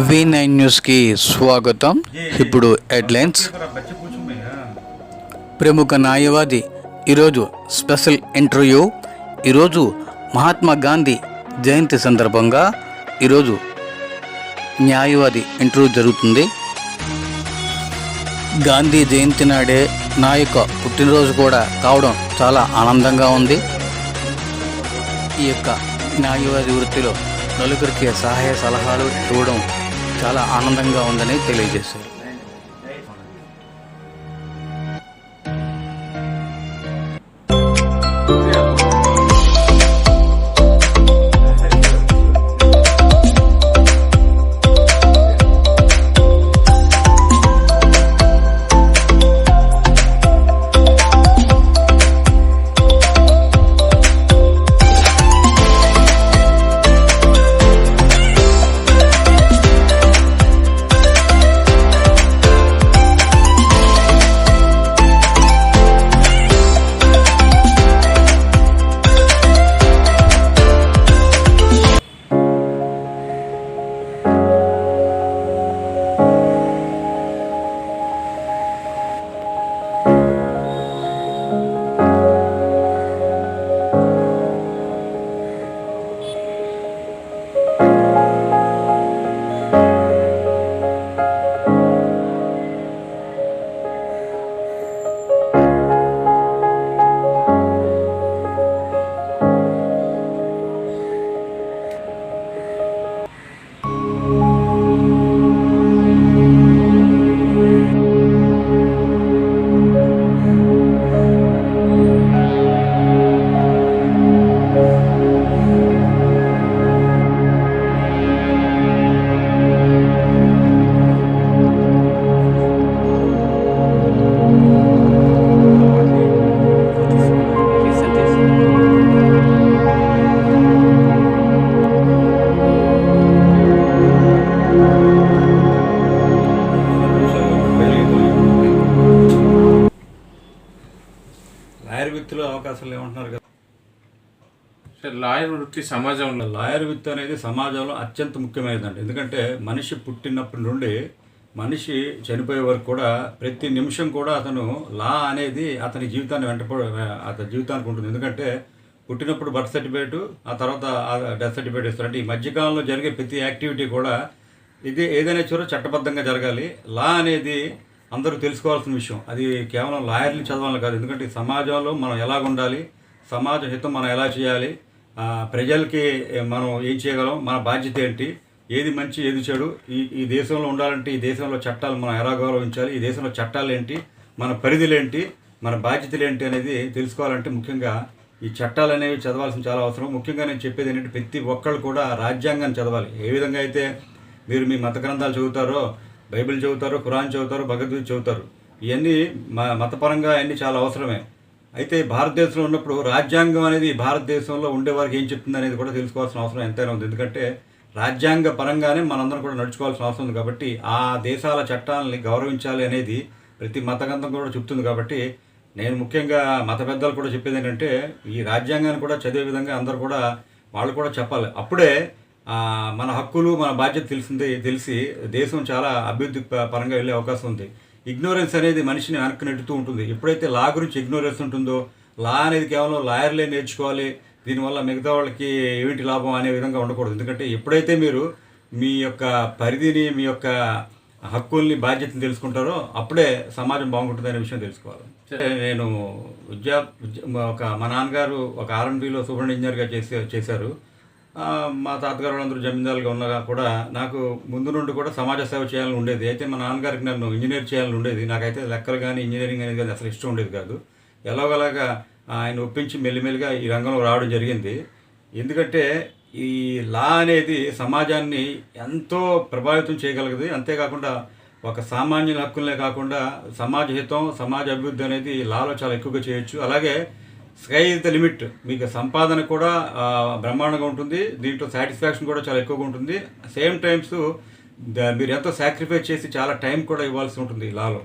V nine న్యూస్కి స్వాగతం. ఇప్పుడు హెడ్లైన్స్. ప్రముఖ న్యాయవాది ఈరోజు స్పెషల్ ఇంటర్వ్యూ. ఈరోజు మహాత్మా గాంధీ జయంతి సందర్భంగా ఈరోజు న్యాయవాది ఇంటర్వ్యూ జరుగుతుంది. గాంధీ జయంతి నాడే నా యొక్క పుట్టినరోజు కూడా కావడం చాలా ఆనందంగా ఉంది. ఈ యొక్క న్యాయవాది వృత్తిలో నలుగురికి సహాయ సలహాలు ఇవ్వడం చాలా ఆనందంగా ఉందని తెలియజేశారు. లాయర్ వృత్తిలో అవకాశాలు ఏమంటున్నారు కదా. సార్ లాయర్ వృత్తి సమాజంలో లాయర్ వృత్తి అనేది సమాజంలో అత్యంత ముఖ్యమైనదండి. ఎందుకంటే మనిషి పుట్టినప్పటి నుండి మనిషి చనిపోయే వరకు కూడా ప్రతి నిమిషం కూడా అతను లా అనేది అతని జీవితాన్ని వెంటపడ అతని జీవితానికి ఉంటుంది. ఎందుకంటే పుట్టినప్పుడు బర్త్ సర్టిఫికేట్ ఆ తర్వాత డెత్ సర్టిఫికేట్ ఇస్తారు అంటే ఈ మధ్యకాలంలో జరిగే ప్రతి యాక్టివిటీ కూడా ఇది ఏదైనా చూడ చట్టబద్ధంగా జరగాలి. లా అనేది అందరూ తెలుసుకోవాల్సిన విషయం. అది కేవలం లాయర్లు చదవాలి కాదు. ఎందుకంటే సమాజంలో మనం ఎలాగ ఉండాలి సమాజ హితం మనం ఎలా చేయాలి ప్రజలకి మనం ఏం చేయగలం మన బాధ్యత ఏంటి ఏది మంచి ఏది చెడు ఈ ఈ దేశంలో ఉండాలంటే ఈ దేశంలో చట్టాలు మనం ఎలా గౌరవించాలి ఈ దేశంలో చట్టాలు ఏంటి మన పరిధులు ఏంటి మన బాధ్యతలు ఏంటి అనేది తెలుసుకోవాలంటే ముఖ్యంగా ఈ చట్టాలు అనేవి చదవాల్సిన చాలా అవసరం. ముఖ్యంగా నేను చెప్పేది ఏంటంటే ప్రతి ఒక్కళ్ళు కూడా రాజ్యాంగాన్ని చదవాలి. ఏ విధంగా అయితే మీరు మీ మత గ్రంథాలు చదువుతారో బైబిల్ చదువుతారు ఖురాన్ చదువుతారు భగవద్గీత చదువుతారు. ఇవన్నీ మ- మతపరంగా అన్నీ చాలా అవసరమే. అయితే భారతదేశంలో ఉన్నప్పుడు రాజ్యాంగం అనేది భారతదేశంలో ఉండే వారికి ఏం చెప్తుంది అనేది కూడా తెలుసుకోవాల్సిన అవసరం ఎంతైనా ఉంది. ఎందుకంటే రాజ్యాంగ పరంగానే మనందరం కూడా నడుచుకోవాల్సిన అవసరం ఉంది కాబట్టి ఆ దేశాల చట్టాలని గౌరవించాలి అనేది ప్రతి మత కూడా చెప్తుంది కాబట్టి నేను ముఖ్యంగా మత పెద్దలు కూడా చెప్పేది ఏంటంటే ఈ రాజ్యాంగాన్ని కూడా చదివే విధంగా అందరూ కూడా వాళ్ళు కూడా చెప్పాలి. అప్పుడే మన హక్కులు మన బాధ్యత తెలిసింది తెలిసి దేశం చాలా అభివృద్ధి పరంగా వెళ్ళే అవకాశం ఉంది. ఇగ్నోరెన్స్ అనేది మనిషిని వెనక్కి నెట్టుతూ ఉంటుంది. ఎప్పుడైతే లా గురించి ఇగ్నోరెన్స్ ఉంటుందో లా అనేది కేవలం లాయర్లే నేర్చుకోవాలి. దీనివల్ల మిగతా వాళ్ళకి ఏమిటి లాభం అనే విధంగా ఉండకూడదు. ఎందుకంటే ఎప్పుడైతే మీరు మీ యొక్క పరిధిని మీ యొక్క హక్కుల్ని బాధ్యతను తెలుసుకుంటారో అప్పుడే సమాజం బాగుంటుంది అనే విషయం తెలుసుకోవాలి. నేను విద్యా ఒక మా నాన్నగారు ఒక ఆర్ఎన్బిలో సూపర్ ఇంజనీర్గా చేసే చేశారు. మా తాతగారు వాళ్ళందరూ జమీందారులుగా ఉండగా కూడా నాకు ముందు నుండి కూడా సమాజ సేవ చేయాలని ఉండేది. అయితే మా నాన్నగారికి నన్ను ఇంజనీర్ చేయాలని ఉండేది. నాకైతే లెక్కలు కానీ ఇంజనీరింగ్ అనేది కానీ అసలు ఇష్టం ఉండేది కాదు. ఎలాగోలాగా ఆయన ఒప్పించి మెల్లిమెల్లిగా ఈ రంగంలో రావడం జరిగింది. ఎందుకంటే ఈ లా అనేది సమాజాన్ని ఎంతో ప్రభావితం చేయగలగదు. అంతేకాకుండా ఒక సామాన్యుల హక్కులనే కాకుండా సమాజ హితం సమాజ అభివృద్ధి అనేది లాలో చాలా ఎక్కువగా చేయొచ్చు. అలాగే స్కై ఇస్ ద లిమిట్. మీకు సంపాదన కూడా బ్రహ్మాండంగా ఉంటుంది. దీంట్లో సాటిస్ఫాక్షన్ కూడా చాలా ఎక్కువగా ఉంటుంది. సేమ్ టైమ్స్ మీరు ఎంతో సాక్రిఫైస్ చేసి చాలా టైం కూడా ఇవ్వాల్సి ఉంటుంది లాలో.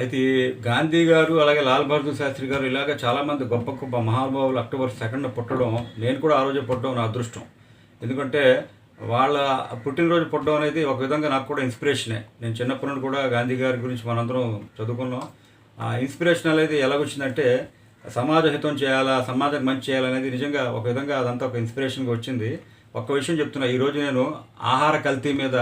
అయితే గాంధీ గారు అలాగే లాల్ బహదూర్ శాస్త్రి గారు ఇలాగ చాలామంది గొప్ప గొప్ప మహానుభావులు అక్టోబర్ సెకండ్ పుట్టడం నేను కూడా ఆ రోజే పుట్టడం నా అదృష్టం. ఎందుకంటే వాళ్ళ పుట్టినరోజు పుట్టడం అనేది ఒక విధంగా నాకు కూడా ఇన్స్పిరేషనే నేను చిన్నప్పటి నుండి కూడా గాంధీ గారి గురించి మనందరం చదువుకున్నాం. ఇన్స్పిరేషన్ అనేది ఎలాగొచ్చిందంటే సమాజ హితం చేయాలా సమాజానికి మంచి చేయాలనేది నిజంగా ఒక విధంగా అదంతా ఒక ఇన్స్పిరేషన్గా వచ్చింది. ఒక్క విషయం చెప్తున్నా ఈరోజు నేను ఆహార కల్తీ మీద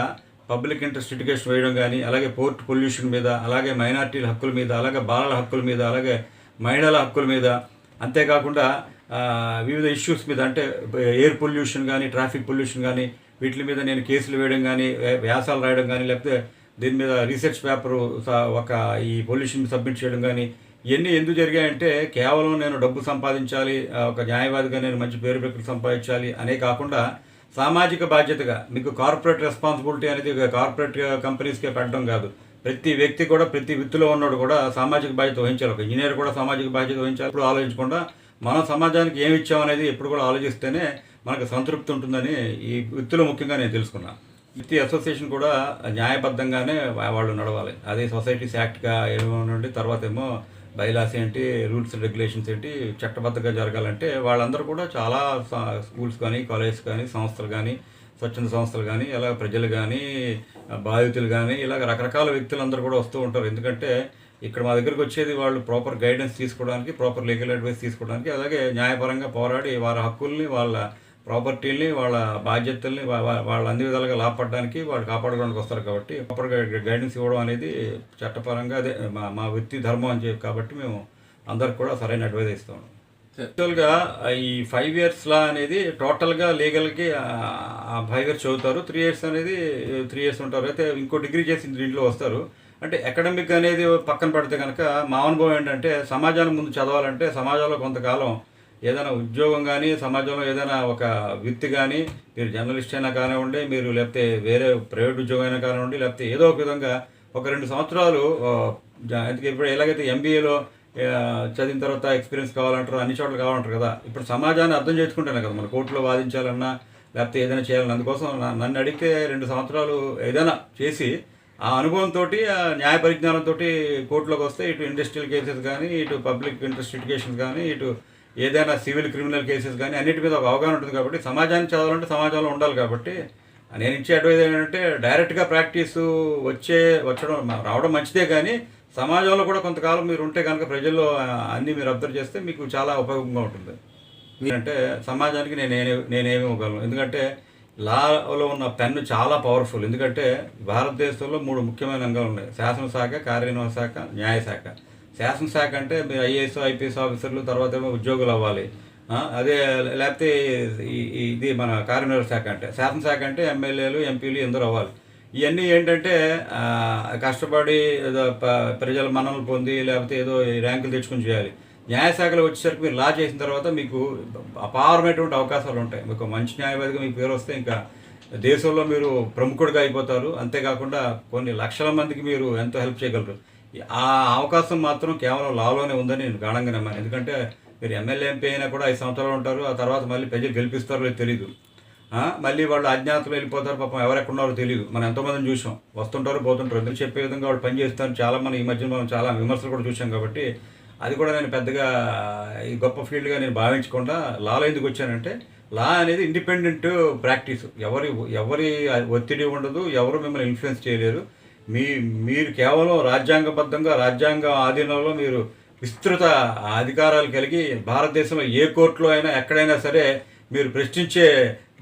పబ్లిక్ ఇంట్రెస్ట్ ఎడ్యుకేషన్ వేయడం కానీ అలాగే పోర్ట్ పొల్యూషన్ మీద అలాగే మైనార్టీల హక్కుల మీద అలాగే బాలల హక్కుల మీద అలాగే మహిళల హక్కుల మీద అంతేకాకుండా వివిధ ఇష్యూస్ మీద అంటే ఎయిర్ పొల్యూషన్ కానీ ట్రాఫిక్ పొల్యూషన్ కానీ వీటి మీద నేను కేసులు వేయడం కానీ వ్యాసాలు రాయడం కానీ లేకపోతే దీని మీద రీసెర్చ్ పేపర్ ఒక ఈ పొల్యూషన్ సబ్మిట్ చేయడం కానీ ఇవన్నీ ఎందుకు జరిగాయంటే కేవలం నేను డబ్బు సంపాదించాలి ఆ, ఒక న్యాయవాదిగా నేను మంచి పేరు ప్రకృతి సంపాదించాలి అనే కాకుండా సామాజిక బాధ్యతగా మీకు కార్పొరేట్ రెస్పాన్సిబిలిటీ అనేది కార్పొరేట్ కంపెనీస్కే పెట్టడం కాదు. ప్రతి వ్యక్తి కూడా ప్రతి వృత్తిలో ఉన్నాడు కూడా సామాజిక బాధ్యత వహించాలి. ఒక ఇంజనీర్ కూడా సామాజిక బాధ్యత వహించాలి. ఇప్పుడు ఆలోచించకుండా మనం సమాజానికి ఏమి ఇచ్చామనేది ఎప్పుడు కూడా ఆలోచిస్తేనే మనకు సంతృప్తి ఉంటుందని ఈ వృత్తిలో ముఖ్యంగా నేను తెలుసుకున్నాను ప్రతి అసోసియేషన్ కూడా న్యాయబద్ధంగానే వాళ్ళు నడవాలి. అదే సొసైటీస్ యాక్ట్గా ఏమో నుండి తర్వాత ఏమో బైలాస్ ఏంటి రూల్స్ రెగ్యులేషన్స్ ఏంటి చట్టబద్ధంగా జరగాలంటే వాళ్ళందరూ కూడా చాలా స్కూల్స్ కానీ కాలేజెస్ కానీ సంస్థలు కానీ స్వచ్ఛంద సంస్థలు కానీ ఇలా ప్రజలు కానీ బాధితులు కానీ ఇలాగ రకరకాల వ్యక్తులందరూ కూడా వస్తూ ఉంటారు. ఎందుకంటే ఇక్కడ మా దగ్గరకు వచ్చేది వాళ్ళు ప్రాపర్ గైడెన్స్ తీసుకోవడానికి ప్రాపర్ లీగల్ అడ్వైస్ తీసుకోవడానికి అలాగే న్యాయపరంగా పోరాడి వారి హక్కుల్ని వాళ్ళ ప్రాపర్టీల్ని వాళ్ళ బాధ్యతల్ని వాళ్ళు అన్ని విధాలుగా లాభపడడానికి వాళ్ళు కాపాడుకోవడానికి వస్తారు కాబట్టి ప్రాపర్గా గైడెన్స్ ఇవ్వడం అనేది చట్టపరంగా అదే మా మా వృత్తి ధర్మం అని చెప్పి కాబట్టి మేము అందరికి కూడా సరైన అడ్వైస్ ఇస్తాం యాక్చువల్గా ఈ ఫైవ్ ఇయర్స్ లా అనేది టోటల్గా లీగల్కి ఫైవ్ ఇయర్స్ చదువుతారు. త్రీ ఇయర్స్ అనేది త్రీ ఇయర్స్ ఉంటారు. అయితే ఇంకో డిగ్రీ చేసి దీంట్లో వస్తారు. అంటే అకాడమిక్ అనేది పక్కన పెడితే కనుక మా అనుభవం ఏంటంటే సమాజాన్ని ముందు చదవాలంటే సమాజంలో కొంతకాలం ఏదైనా ఉద్యోగం కానీ సమాజంలో ఏదైనా ఒక వృత్తి కానీ మీరు జర్నలిస్ట్ అయినా కానివ్వండి మీరు లేకపోతే వేరే ప్రైవేట్ ఉద్యోగం అయినా కానివ్వండి లేకపోతే ఏదో ఒక విధంగా ఒక రెండు సంవత్సరాలు ఇప్పుడు ఎలాగైతే ఎంబీఏలో చదివిన తర్వాత ఎక్స్పీరియన్స్ కావాలంటారు అన్ని చోట్ల కావాలంటారు కదా. ఇప్పుడు సమాజాన్ని అర్థం చేసుకుంటాను కదా మన కోర్టులో వాదించాలన్నా లేకపోతే ఏదైనా చేయాలన్నా. అందుకోసం నన్ను అడిగితే రెండు సంవత్సరాలు ఏదైనా చేసి ఆ అనుభవంతో న్యాయ పరిజ్ఞానంతో కోర్టులోకి వస్తే ఇటు ఇండస్ట్రియల్ కేసెస్ కానీ ఇటు పబ్లిక్ ఇంట్రెస్ట్ లిటిగేషన్స్ కానీ ఇటు ఏదైనా సివిల్ క్రిమినల్ కేసెస్ కానీ అన్నిటి మీద ఒక అవగాహన ఉంటుంది కాబట్టి సమాజాన్ని చదవాలంటే సమాజంలో ఉండాలి కాబట్టి నేను ఇచ్చే అడ్వైజ్ ఏంటంటే డైరెక్ట్గా ప్రాక్టీస్ వచ్చే వచ్చడం రావడం మంచిదే కానీ సమాజంలో కూడా కొంతకాలం మీరు ఉంటే కనుక ప్రజల్లో అన్నీ మీరు అబ్జర్వ్ చేస్తే మీకు చాలా ఉపయోగంగా ఉంటుంది. అంటే సమాజానికి నేను నేనేమి ఇవ్వగలను? ఎందుకంటే లాలో ఉన్న పెన్ను చాలా పవర్ఫుల్ ఎందుకంటే భారతదేశంలో మూడు ముఖ్యమైన రంగాలు ఉన్నాయి. శాసనశాఖ కార్యనిర్వహణ శాఖ న్యాయశాఖ. శాసనశాఖ అంటే మీరు ఐఏఎస్ ఐపీఎస్ ఆఫీసర్లు తర్వాత ఏమో ఉద్యోగులు అవ్వాలి. అదే లేకపోతే ఇది మన కార్యనిర్వహణ శాఖ అంటే. శాసనశాఖ అంటే ఎమ్మెల్యేలు ఎంపీలు ఎందరూ అవ్వాలి. ఇవన్నీ ఏంటంటే కష్టపడి ఏదో ప్రజల మనలు పొంది లేకపోతే ఏదో ఈ ర్యాంకులు తెచ్చుకొని చేయాలి. న్యాయశాఖలో వచ్చేసరికి మీరు లా చేసిన తర్వాత మీకు అపారమైనటువంటి అవకాశాలు ఉంటాయి. మీకు మంచి న్యాయవాదిగా మీకు పేరు వస్తే ఇంకా దేశంలో మీరు ప్రముఖుడిగా అయిపోతారు. అంతేకాకుండా కొన్ని లక్షల మందికి మీరు ఎంతో హెల్ప్ చేయగలరు. ఆ అవకాశం మాత్రం కేవలం లాలోనే ఉందని నేను గాఢంగా నమ్మాను. ఎందుకంటే మీరు ఎమ్మెల్యే ఎంపీ అయినా కూడా ఐదు సంవత్సరాలు ఉంటారు ఆ తర్వాత మళ్ళీ ప్రజలు గెలిపిస్తారో తెలియదు మళ్ళీ వాళ్ళు అజ్ఞాతలు వెళ్ళిపోతారు పాపం ఎవరెక్కడున్నారో తెలియదు మనం ఎంతోమందిని చూసాం. వస్తుంటారు పోతుంటారు. ఎందుకు చెప్పే విధంగా వాళ్ళు పని చేస్తారు చాలా మనం ఈ మధ్య మనం చాలా విమర్శలు కూడా చూసాం కాబట్టి అది కూడా నేను పెద్దగా ఈ గొప్ప ఫీల్డ్గా నేను భావించకుండా లాలో ఎందుకు వచ్చానంటే లా అనేది ఇండిపెండెంట్ ప్రాక్టీస్. ఎవరి ఎవరి ఒత్తిడి ఉండదు ఎవరు మిమ్మల్ని ఇన్ఫ్లుయెన్స్ చేయలేరు. మీ మీరు కేవలం రాజ్యాంగబద్ధంగా రాజ్యాంగ ఆధీనంలో మీరు విస్తృత అధికారాలు కలిగి భారతదేశంలో ఏ కోర్టులో అయినా ఎక్కడైనా సరే మీరు ప్రశ్నించే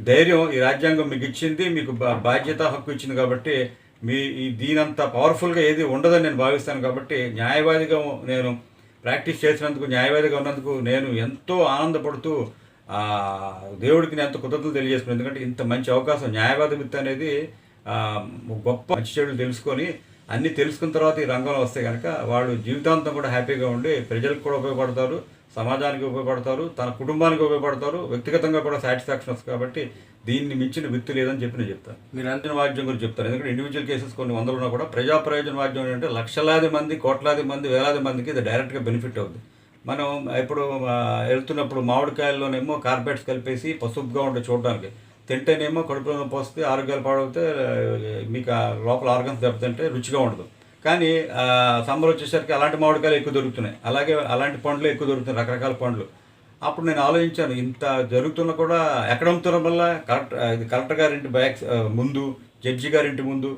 ధైర్యం ఈ రాజ్యాంగం మీకు ఇచ్చింది మీకు బా- బాధ్యత హక్కు ఇచ్చింది కాబట్టి మీ ఈ దీనంత పవర్ఫుల్గా ఏది ఉండదని నేను భావిస్తాను కాబట్టి న్యాయవాదిగా నేను ప్రాక్టీస్ చేసినందుకు న్యాయవాదిగా ఉన్నందుకు నేను ఎంతో ఆనందపడుతూ దేవుడికి నేను ఎంతో కృతజ్ఞతలు తెలియజేసుకున్నాను ఎందుకంటే ఇంత మంచి అవకాశం న్యాయవాద వృత్తి అనేది గొప్ప మంచి చెడులు తెలుసుకొని అన్నీ తెలుసుకున్న తర్వాత ఈ రంగంలో వస్తే కనుక వాళ్ళు జీవితాంతం కూడా హ్యాపీగా ఉండి ప్రజలకు కూడా ఉపయోగపడతారు సమాజానికి ఉపయోగపడతారు తన కుటుంబానికి ఉపయోగపడతారు వ్యక్తిగతంగా కూడా సాటిస్ఫాక్షన్ వస్తుంది కాబట్టి దీన్ని మించిన విత్తు లేదని చెప్పి నేను చెప్తాను. మీరు అంతిన వాద్యం గురించి చెప్తాను. ఎందుకంటే ఇండివిజువల్ కేసెస్ కొన్ని వందలు ఉన్నా కూడా ప్రజా ప్రయోజన వాద్యం ఏంటంటే లక్షలాది మంది కోట్లాది మంది వేలాది మందికి ఇది డైరెక్ట్గా బెనిఫిట్ అవుతుంది మనం ఇప్పుడు వెళ్తున్నప్పుడు మామిడికాయల్లోనేమో కార్పెట్స్ కలిపేసి పసుపుగా ఉంటే చూడడానికి తింటేనేమో కడుపులో నొప్పి వస్తే ఆరోగ్యాలు పాడవుతే మీకు ఆ లోపల ఆర్గన్స్ దెబ్బతింటే రుచిగా ఉండదు. కానీ సమ్మర్ వచ్చేసరికి అలాంటి మామిడికాయలు ఎక్కువ దొరుకుతున్నాయి. అలాగే అలాంటి పండ్లు ఎక్కువ దొరుకుతున్నాయి రకరకాల పండ్లు. అప్పుడు నేను ఆలోచించాను ఇంత జరుగుతున్నా కూడా ఎక్కడ అమ్ముతున్న వల్ల కరెక్ట్ కలెక్టర్ గారింటి బ్యాక్ ముందు జడ్జి గారింటి ముందు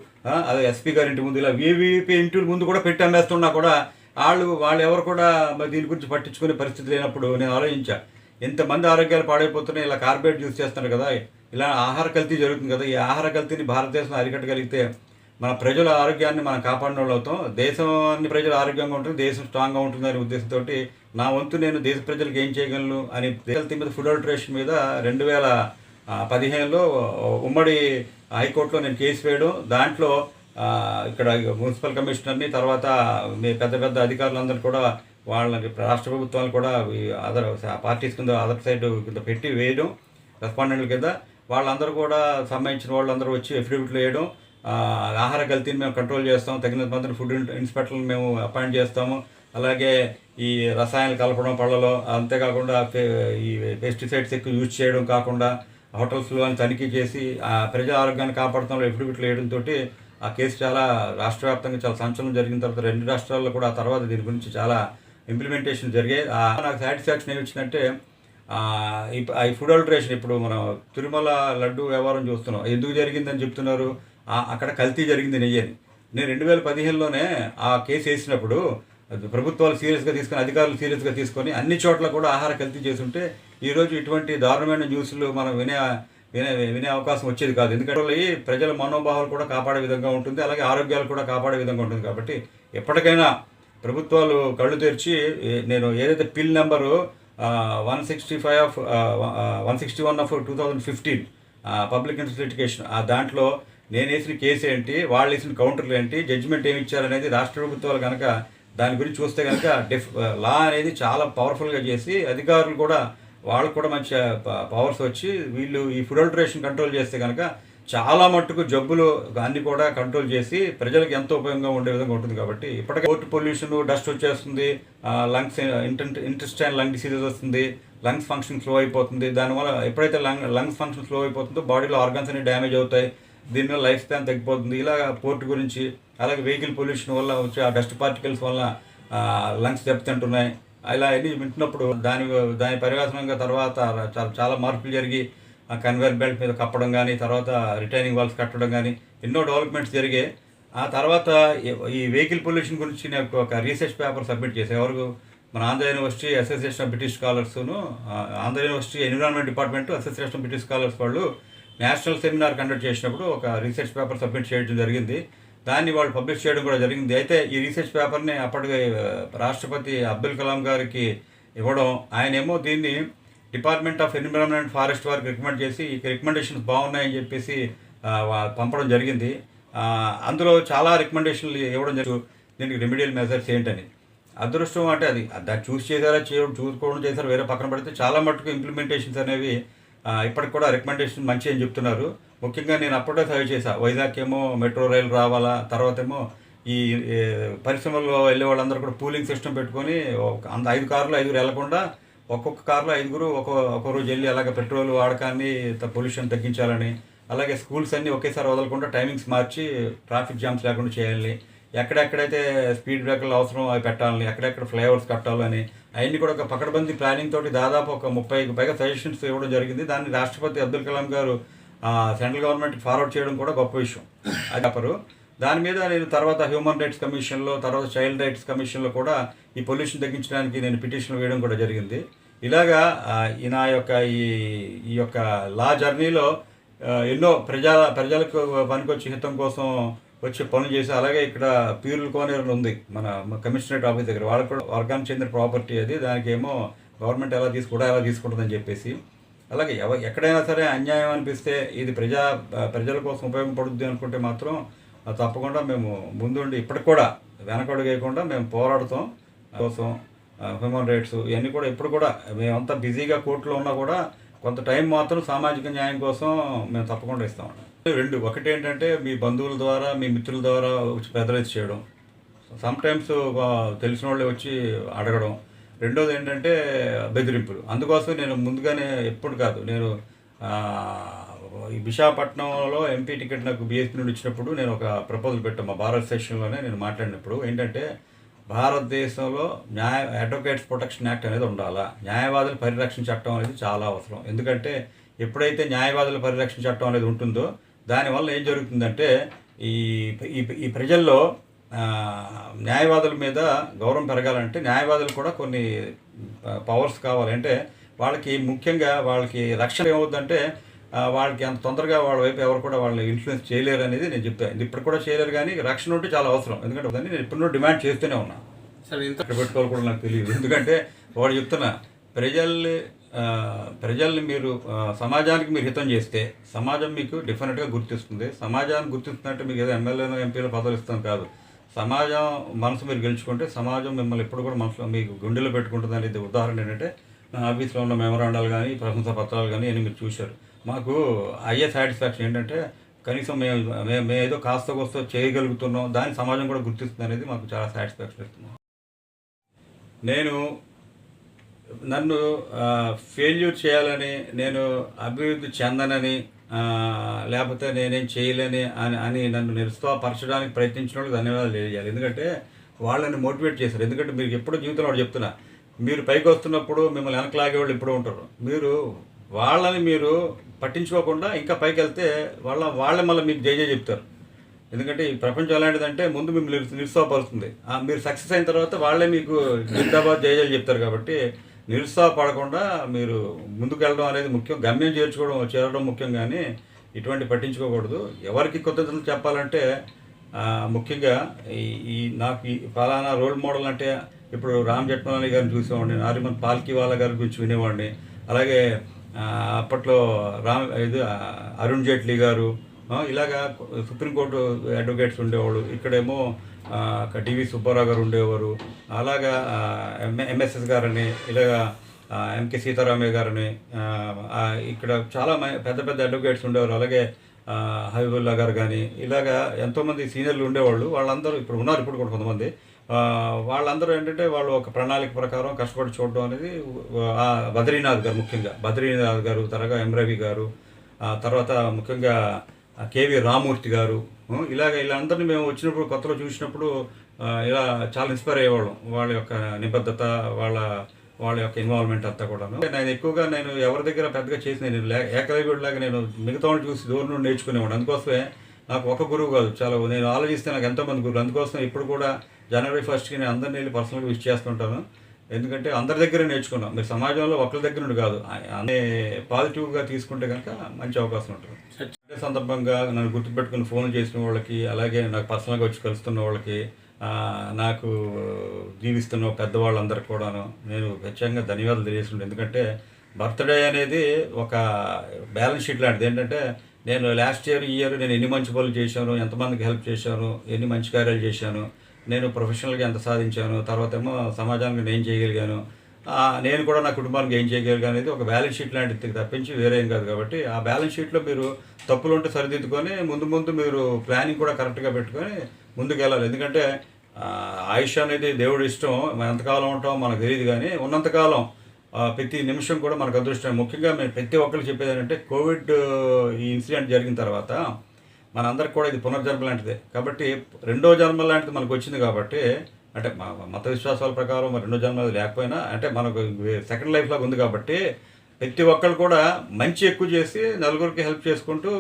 అదే ఎస్పీ గారింటి ముందు ఇలా వీవీపీ ఇంటి ముందు కూడా పెట్టి అమ్మేస్తున్నా కూడా వాళ్ళు వాళ్ళు ఎవరు కూడా మరి దీని గురించి పట్టించుకునే పరిస్థితి లేనప్పుడు నేను ఆలోచించా ఎంతమంది ఆరోగ్యాలు పాడైపోతున్నాయి ఇలా కార్బోరేట్ యూస్ చేస్తున్నారు కదా ఇలా ఆహార కల్తీ జరుగుతుంది కదా ఈ ఆహార కల్తీని భారతదేశం అరికట్టగలిగితే మన ప్రజల ఆరోగ్యాన్ని మనం కాపాడిన వాళ్ళు అవుతాం. దేశాన్ని ప్రజలు ఆరోగ్యంగా ఉంటుంది దేశం స్ట్రాంగ్గా ఉంటుంది అనే ఉద్దేశంతో నా వంతు నేను దేశ ప్రజలకు ఏం చేయగలను అని కల్తీ మీద ఫుడ్ ఆల్ట్రేషన్ మీద రెండు వేల పదిహేనులో ఉమ్మడి హైకోర్టులో నేను కేసు వేయడం. దాంట్లో ఇక్కడ మున్సిపల్ కమిషనర్ని తర్వాత మీ పెద్ద పెద్ద అధికారులందరూ కూడా వాళ్ళకి రాష్ట్ర ప్రభుత్వాలు కూడా అదర్ పార్టీస్ కింద అదర్ సైడ్ కింద పెట్టి వేయడం. రెస్పాండెంట్ల కింద వాళ్ళందరూ కూడా సంబంధించిన వాళ్ళందరూ వచ్చి అఫిడవిట్లు వేయడం ఆహార కల్తీని మేము కంట్రోల్ చేస్తాం తగినంత మందిని ఫుడ్ ఇన్స్పెక్టర్లు మేము అపాయింట్ చేస్తాము. అలాగే ఈ రసాయనాలు కలపడం పళ్ళలో అంతేకాకుండా పె- ఈ పెస్టిసైడ్స్ ఎక్కువ యూజ్ చేయడం కాకుండా హోటల్స్లో అని తనిఖీ చేసి ఆ ప్రజల ఆరోగ్యాన్ని కాపాడటంలో ఎఫిడవిట్లు వేయడంతో ఆ కేసు చాలా రాష్ట్ర వ్యాప్తంగా చాలా సంచలనం జరిగిన తర్వాత రెండు రాష్ట్రాల్లో కూడా ఆ తర్వాత దీని గురించి చాలా ఇంప్లిమెంటేషన్ జరిగాయి. నాకు సాటిస్ఫాక్షన్ ఏమి వచ్చిందంటే ఈ ఫుడ్ ఆల్టరేషన్ ఇప్పుడు మనం తిరుమల లడ్డు వ్యవహారం చూస్తున్నాం. ఎందుకు జరిగిందని చెప్తున్నారు? అక్కడ కల్తీ జరిగింది నెయ్యని. నేను రెండు వేల పదిహేనులోనే ఆ కేసు వేసినప్పుడు ప్రభుత్వాలు సీరియస్గా తీసుకొని అధికారులు సీరియస్గా తీసుకొని అన్ని చోట్ల కూడా ఆహార కల్తీ చేస్తుంటే ఈరోజు ఇటువంటి దారుణమైన న్యూస్లు మనం వినే వినే వినే అవకాశం వచ్చేది కాదు. ఎందుకంటే ఈ ప్రజల మనోభావాలు కూడా కాపాడే విధంగా ఉంటుంది అలాగే ఆరోగ్యాలు కూడా కాపాడే విధంగా ఉంటుంది కాబట్టి ఎప్పటికైనా ప్రభుత్వాలు కళ్ళు తెరిచి నేను ఏదైతే PIL number one sixty five of one sixty one of two thousand fifteen public interest litigation ఆ దాంట్లో నేను వేసిన కేసు ఏంటి వాళ్ళు వేసిన కౌంటర్లు ఏంటి జడ్జిమెంట్ ఏమి ఇచ్చారనేది రాష్ట్ర ప్రభుత్వాలు కనుక దాని గురించి చూస్తే కనుక డెఫ్ లా అనేది చాలా పవర్ఫుల్గా చేసి అధికారులు కూడా వాళ్ళకు కూడా మంచి పవర్స్ వచ్చి వీళ్ళు ఈ ఫుడ్ అల్టరేషన్ కంట్రోల్ చేస్తే కనుక చాలా మట్టుకు జబ్బులు అన్ని కూడా కంట్రోల్ చేసి ప్రజలకు ఎంతో ఉపయోగంగా ఉండే విధంగా ఉంటుంది కాబట్టి ఇప్పటికే ఓట్ పొల్యూషన్ డస్ట్ వచ్చేస్తుంది లంగ్స్ ఇంటెస్టైన్ లంగ్ డిసీజెస్ వస్తుంది లంగ్స్ ఫంక్షన్ స్లో అయిపోతుంది. దానివల్ల ఎప్పుడైతే లంగ్ లంగ్స్ ఫంక్షన్ స్లో అయిపోతుందో బాడీలో ఆర్గన్స్ అన్ని డ్యామేజ్ అవుతాయి. దీనివల్ల లైఫ్ స్పాన్ తగ్గిపోతుంది. ఇలా పోర్ట్ గురించి అలాగే వెహికల్ పొల్యూషన్ వల్ల వచ్చే ఆ డస్ట్ పార్టికల్స్ వల్ల లంగ్స్ దెబ్బతింటున్నాయి. ఇలా అన్ని వింటున్నప్పుడు దాని దాని పరివాసనంగా తర్వాత చాలా చాలా మార్పులు జరిగి కన్వేర్ బెల్ట్ మీద కప్పడం కానీ తర్వాత రిటైనింగ్ వాల్స్ కట్టడం కానీ ఎన్నో డెవలప్మెంట్స్ జరిగాయి. ఆ తర్వాత ఈ- వెహికల్ పొల్యూషన్ గురించి నేను ఒక రీసెర్చ్ పేపర్ సబ్మిట్ చేశాను ఎవరు? మన Andhra university association of British స్కాలర్స్ను Andhra university environment department association of British scholars వాళ్ళు నేషనల్ సెమినార్ కండక్ట్ చేసినప్పుడు ఒక రీసెర్చ్ పేపర్ సబ్మిట్ చేయడం జరిగింది. దాన్ని వాళ్ళు పబ్లిష్ చేయడం కూడా జరిగింది. అయితే ఈ రీసెర్చ్ పేపర్ని అప్పటికి రాష్ట్రపతి అబ్దుల్ కలాం గారికి ఇవ్వడం ఆయనేమో దీన్ని డిపార్ట్మెంట్ ఆఫ్ ఎన్విరాన్మెంట్ ఫారెస్ట్ వారికి రికమెండ్ చేసి ఈ రికమెండేషన్స్ బాగున్నాయని చెప్పేసి పంపడం జరిగింది. అందులో చాలా రికమెండేషన్లు ఇవ్వడం జరుగుతుంది దీనికి రెమిడియల్ మెజర్స్ ఏంటని. అదృష్టం అంటే అది. దాన్ని చూసి చేశారా చేయడం చూసుకోవడం చేశారా వేరే పక్కన పడితే చాలా మటుకు ఇంప్లిమెంటేషన్స్ అనేవి ఇప్పటికి కూడా రికమెండేషన్ మంచి అని చెప్తున్నారు. ముఖ్యంగా నేను అప్పుడే సర్వ్ చేశా. వైజాగ్ ఏమో మెట్రో రైలు రావాలా తర్వాత ఏమో ఈ పరిశ్రమల్లో వెళ్ళే వాళ్ళందరూ కూడా పూలింగ్ సిస్టమ్ పెట్టుకొని అంత ఐదు కార్లు ఐదుగురు వెళ్ళకుండా ఒక్కొక్క కార్లో ఐదుగురు ఒక్కొక్క ఒక రోజు వెళ్ళి అలాగే పెట్రోల్ వాడకాన్ని పొల్యూషన్ తగ్గించాలని అలాగే స్కూల్స్ అన్నీ ఒకేసారి వదలకుండా టైమింగ్స్ మార్చి ట్రాఫిక్ జామ్స్ లేకుండా చేయాలి ఎక్కడెక్కడైతే స్పీడ్ బ్రేకర్లు అవసరం అవి పెట్టాలని ఎక్కడెక్కడ ఫ్లైఓవర్స్ కట్టాలని అవన్నీ కూడా ఒక పకడ్బందీ ప్లానింగ్ తోటి దాదాపు ఒక ముప్పైకి పైగా సజెషన్స్ ఇవ్వడం జరిగింది. దాన్ని రాష్ట్రపతి అబ్దుల్ కలాం గారు సెంట్రల్ గవర్నమెంట్ ఫార్వర్డ్ చేయడం కూడా గొప్ప విషయం. అది చెప్పరు దాని మీద నేను తర్వాత హ్యూమన్ రైట్స్ కమిషన్లో తర్వాత చైల్డ్ రైట్స్ కమిషన్లో కూడా ఈ పొల్యూషన్ తగ్గించడానికి నేను పిటిషన్ వేయడం కూడా జరిగింది. ఇలాగా ఈ నా యొక్క ఈ ఈ యొక్క లా జర్నీలో ఎన్నో ప్రజా ప్రజలకు పనికొచ్చి హితం కోసం వచ్చి పనులు చేసి అలాగే ఇక్కడ పీరుల కోనేరు ఉంది. మన కమిషనరేట్ ఆఫీస్ దగ్గర. వాళ్ళకు కూడా వర్గానికి చెందిన ప్రాపర్టీ అది. దానికి ఏమో గవర్నమెంట్ ఎలా తీసుకు కూడా ఎలా తీసుకుంటుందని చెప్పేసి. అలాగే ఎవ ఎక్కడైనా సరే అన్యాయం అనిపిస్తే ఇది ప్రజా ప్రజల కోసం ఉపయోగపడుద్ది అనుకుంటే మాత్రం తప్పకుండా మేము ముందుండి ఇప్పటికి కూడా వెనకడుగు వేయకుండా మేము పోరాడుతాం. కోసం హ్యూమన్ రైట్స్ ఇవన్నీ కూడా ఇప్పుడు కూడా మేమంతా బిజీగా కోర్టులో ఉన్నా కూడా కొంత టైం మాత్రం సామాజిక న్యాయం కోసం మేము తప్పకుండా ఇస్తామండి. రెండు ఒకటి ఏంటంటే మీ బంధువుల ద్వారా మీ మిత్రుల ద్వారా వచ్చి చేయడం. సమ్ టైమ్స్ తెలిసిన వాళ్ళే వచ్చి అడగడం. రెండోది ఏంటంటే బెదిరింపులు. అందుకోసం నేను ముందుగానే ఎప్పుడు కాదు నేను ఈ విశాఖపట్నంలో ఎంపీ టికెట్ నాకు బీఎస్పీ నుండి ఇచ్చినప్పుడు నేను ఒక ప్రపోజల్ పెట్టాను మా భారత్ సెషన్లోనే నేను మాట్లాడినప్పుడు. ఏంటంటే భారతదేశంలో న్యాయ అడ్వకేట్స్ ప్రొటెక్షన్ యాక్ట్ అనేది ఉండాలా? న్యాయవాదుల పరిరక్షణ చట్టం అనేది చాలా అవసరం. ఎందుకంటే ఎప్పుడైతే న్యాయవాదుల పరిరక్షణ చట్టం అనేది ఉంటుందో దానివల్ల ఏం జరుగుతుందంటే ఈ ఈ ప్రజల్లో న్యాయవాదుల మీద గౌరవం పెరగాలంటే న్యాయవాదులు కూడా కొన్ని పవర్స్ కావాలి. అంటే వాళ్ళకి ముఖ్యంగా వాళ్ళకి రక్షణ ఏమవుతుందంటే వాళ్ళకి అంత తొందరగా వాళ్ళ వైపు ఎవరు కూడా వాళ్ళని ఇన్ఫ్లుయెన్స్ చేయలేరు అనేది నేను చెప్పాను ఇప్పుడు కూడా చేయలేరు కానీ రక్షణ ఉంటే చాలా అవసరం. ఎందుకంటే దాన్ని నేను ఇప్పుడు డిమాండ్ చేస్తూనే ఉన్నాను సార్ ఇంత పెట్టుకోవాలి కూడా నాకు తెలియదు. ఎందుకంటే వాడు చెప్తున్నా ప్రజల్ని ప్రజల్ని మీరు సమాజానికి మీరు హితం చేస్తే సమాజం మీకు డెఫినెట్గా గుర్తిస్తుంది. సమాజాన్ని గుర్తిస్తుందంటే మీకు ఏదో ఎమ్మెల్యేనో ఎంపీలో పదవులు ఇస్తాం కాదు. సమాజం మనసు మీరు గెలుచుకుంటే సమాజం మిమ్మల్ని ఎప్పుడు కూడా మనసులో మీకు గుండెలో పెట్టుకుంటుంది అనేది ఉదాహరణ ఏంటంటే ఆఫీస్లో ఉన్న మెమరాండాలు కానీ ప్రశంసా పత్రాలు కానీ అన్ని మీరు చూశారు. మాకు అయ్యే సాటిస్ఫాక్షన్ ఏంటంటే కనీసం మేము మేము మేము ఏదో కాస్త కోస్త చేయగలుగుతున్నాం దాన్ని సమాజం కూడా గుర్తిస్తుంది అనేది మాకు చాలా సాటిస్ఫాక్షన్ ఇస్తున్నాం నేను నన్ను ఫెయిల్యూర్ చేయాలని నేను అభివృద్ధి చెందనని లేకపోతే నేనేం చేయలేని అని అని నన్ను నిరుత్సాహపరచడానికి ప్రయత్నించిన వాళ్ళకి ధన్యవాదాలు తెలియజేయాలి. ఎందుకంటే వాళ్ళని మోటివేట్ చేశారు. ఎందుకంటే మీరు ఎప్పుడూ జీవితంలో చెప్తున్నా మీరు పైకి వస్తున్నప్పుడు మిమ్మల్ని వెనకలాగే వాళ్ళు ఇప్పుడు ఉంటారు. మీరు వాళ్ళని మీరు పట్టించుకోకుండా ఇంకా పైకి వెళ్తే వాళ్ళ వాళ్ళే మళ్ళీ మీకు జయ జయ చెప్తారు. ఎందుకంటే ఈ ప్రపంచం ఎలాంటిదంటే ముందు మిమ్మల్ని నిరుత్సాహపడుతుంది ఆ, మీరు సక్సెస్ అయిన తర్వాత వాళ్ళే మీకు జిందాబాద్ జయజలు చెప్తారు కాబట్టి నిరుత్సాహపడకుండా మీరు ముందుకు వెళ్ళడం అనేది ముఖ్యం. గమ్యం చేర్చుకోవడం చేరడం ముఖ్యం కానీ ఇటువంటి పట్టించుకోకూడదు. ఎవరికి కృతజ్ఞతలు చెప్పాలంటే ముఖ్యంగా ఈ ఈ నాకు ఈ ఫలానా రోల్ మోడల్ అంటే ఇప్పుడు రామ్ జట్మలాని గారిని చూసేవాడిని నారిమన్ పాల్కివాల గారి గురించి వినేవాడిని. అలాగే అప్పట్లో రామ్ ఇది అరుణ్ జైట్లీ గారు ఇలాగా సుప్రీంకోర్టు అడ్వకేట్స్ ఉండేవాళ్ళు. ఇక్కడేమో డివి సుబ్బారావు గారు ఉండేవారు. అలాగా ఎం- ఎంఎస్ఎస్ గారని ఇలాగా ఎంకే సీతారామయ్య గారని ఇక్కడ చాలా మ- పెద్ద పెద్ద అడ్వకేట్స్ ఉండేవారు. అలాగే హబీబుల్లా గారు కానీ ఇలాగా ఎంతోమంది సీనియర్లు ఉండేవాళ్ళు. వాళ్ళందరూ ఇప్పుడు ఉన్నారు ఇప్పుడు కూడా కొంతమంది. వాళ్ళందరూ ఏంటంటే వాళ్ళు ఒక ప్రణాళిక ప్రకారం కష్టపడి చూడడం అనేది బద్రీనాథ్ గారు ముఖ్యంగా. బద్రీనాథ్ గారు తర్వాత ఎం రవి గారు ఆ తర్వాత ముఖ్యంగా కేవి రామూర్తి గారు ఇలాగ వీళ్ళందరినీ మేము వచ్చినప్పుడు కొత్తలో చూసినప్పుడు ఇలా చాలా ఇన్స్పైర్ అయ్యేవాళ్ళం. వాళ్ళ యొక్క నిబద్ధత వాళ్ళ వాళ్ళ యొక్క ఇన్వాల్వ్మెంట్ అంతా కూడాను. నేను ఎక్కువగా నేను ఎవరి దగ్గర పెద్దగా చేసి నేను ఏకలవ్యుడిలాగా నేను మిగతా చూసి దూరం నుండి నేర్చుకునేవాడు అందుకోసమే నాకు ఒక గురువు కాదు చాలా నేను ఆలోచిస్తే నాకు ఎంతోమంది గురువులు. అందుకోసం ఇప్పుడు కూడా జనవరి ఫస్ట్కి నేను అందరిని వెళ్ళి పర్సనల్గా విష్ చేస్తుంటాను. ఎందుకంటే అందరి దగ్గర నేర్చుకున్నాం. మీరు సమాజంలో ఒకరి దగ్గర నుండి కాదు. అనే పాజిటివ్గా తీసుకుంటే కనుక మంచి అవకాశం ఉంటుంది. అదే సందర్భంగా నన్ను గుర్తుపెట్టుకుని ఫోన్ చేసిన వాళ్ళకి అలాగే నాకు పర్సనల్గా వచ్చి కలుస్తున్న వాళ్ళకి నాకు జీవిస్తున్న పెద్దవాళ్ళందరికీ కూడాను నేను ఖచ్చితంగా ధన్యవాదాలు తెలియజేస్తున్నాను. ఎందుకంటే బర్త్డే అనేది ఒక బ్యాలెన్స్ షీట్ లాంటిది. ఏంటంటే నేను లాస్ట్ ఇయర్ ఈ ఇయర్ నేను ఎన్ని మంచి పనులు చేశాను ఎంతమందికి హెల్ప్ చేశాను ఎన్ని మంచి కార్యాలు చేశాను నేను ప్రొఫెషనల్గా ఎంత సాధించాను తర్వాత ఏమో సమాజానికి నేను చేయగలిగాను నేను కూడా నా కుటుంబానికి ఏం చేయగలిగాను అనేది ఒక బ్యాలెన్స్ షీట్ లాంటిది తప్పించి వేరే ఏం కాదు కాబట్టి ఆ బ్యాలెన్స్ షీట్లో మీరు తప్పులు ఉంటే సరిదిద్దుకొని ముందు ముందు మీరు ప్లానింగ్ కూడా కరెక్ట్గా పెట్టుకొని ముందుకు వెళ్ళాలి ఎందుకంటే ఆయుష్ అనేది దేవుడి ఇష్టం. మనం ఎంతకాలం ఉంటాం మనకు తెలియదు కానీ ఉన్నంతకాలం ప్రతి నిమిషం కూడా మనకు అదృష్టం ముఖ్యంగా మేము ప్రతి ఒక్కరు చెప్పేది ఏంటంటే కోవిడ్ ఈ ఇన్సిడెంట్ జరిగిన తర్వాత మనందరికి కూడా ఇది పునర్జన్మ లాంటిదే. కాబట్టి రెండో జన్మ లాంటిది మనకు వచ్చింది కాబట్టి అంటే మత విశ్వాసాల ప్రకారం రెండో జన్మ లేకపోయినా అంటే మనకు సెకండ్ లైఫ్ లాగా ఉంది కాబట్టి ప్రతి ఒక్కరు కూడా మంచి ఎక్కువ చేసి నలుగురికి హెల్ప్ చేసుకుంటూ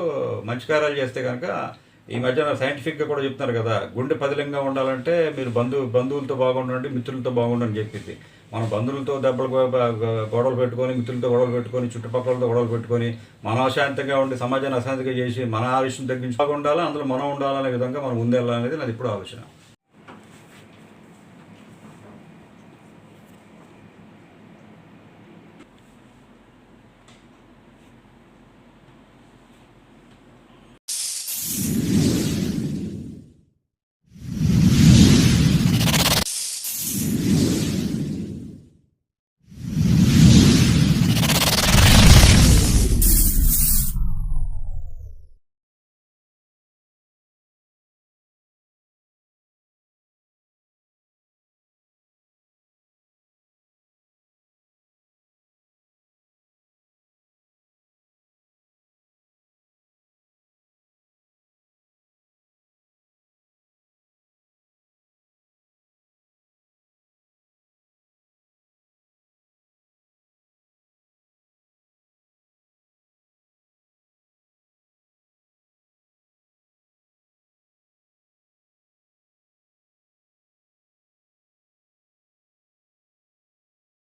మంచి కార్యాలు చేస్తే కనుక ఈ మధ్యన సైంటిఫిక్గా కూడా చెప్తున్నారు కదా గుండె పదిలంగా ఉండాలంటే మీరు బంధు బంధువులతో బాగుండండి మిత్రులతో బాగుండని చెప్పింది మన బంధువులతో దెబ్బలు గొడవలు పెట్టుకొని మిత్రులతో గొడవలు పెట్టుకొని చుట్టుపక్కలతో గొడవలు పెట్టుకొని మన అశాంతంగా ఉండి సమాజాన్ని అశాంతిగా చేసి మన ఆలోచన తగ్గించి బాగుండాలి అందులో మనం ఉండాలనే విధంగా మనం ముందెళ్ళాలనేది నాది ఇప్పుడు ఆలోచన.